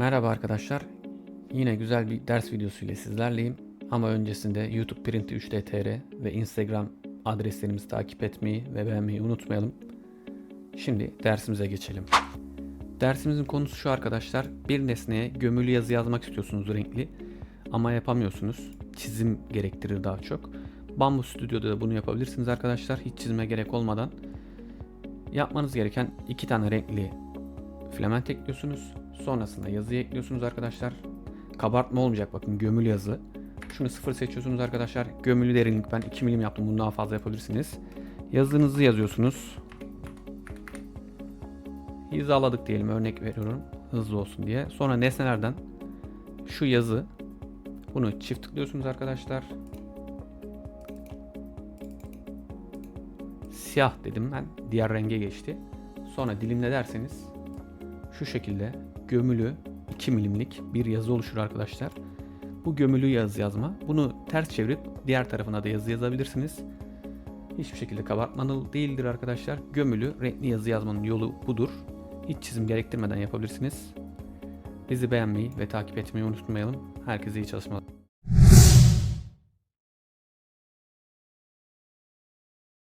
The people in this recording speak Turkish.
Merhaba arkadaşlar. Yine güzel bir ders videosu ile sizlerleyim. Ama öncesinde YouTube Print 3D ve Instagram adreslerimizi takip etmeyi ve beğenmeyi unutmayalım. Şimdi dersimize geçelim. Dersimizin konusu şu arkadaşlar. Bir nesneye gömülü yazı yazmak istiyorsunuz renkli ama yapamıyorsunuz. Çizim gerektirir daha çok. Bamboo Studio'da da bunu yapabilirsiniz arkadaşlar. Hiç çizime gerek olmadan. Yapmanız gereken iki tane renkli filament ekliyorsunuz. Sonrasında yazıyı ekliyorsunuz arkadaşlar. Kabartma olmayacak bakın gömülü yazı. Şunu sıfır seçiyorsunuz arkadaşlar. Gömülü derinlik ben 2 milim yaptım. Bunu daha fazla yapabilirsiniz. Yazınızı yazıyorsunuz. Hizaladık diyelim örnek veriyorum. Hızlı olsun diye. Sonra nesnelerden şu yazı bunu çift tıklıyorsunuz arkadaşlar. Siyah dedim ben. Diğer renge geçti. Sonra dilimle derseniz şu şekilde gömülü 2 milimlik bir yazı oluşur arkadaşlar. Bu gömülü yazı yazma. Bunu ters çevirip diğer tarafına da yazı yazabilirsiniz. Hiçbir şekilde kabartmalı değildir arkadaşlar. Gömülü renkli yazı yazmanın yolu budur. Hiç çizim gerektirmeden yapabilirsiniz. Bizi beğenmeyi ve takip etmeyi unutmayalım. Herkese iyi çalışmalar.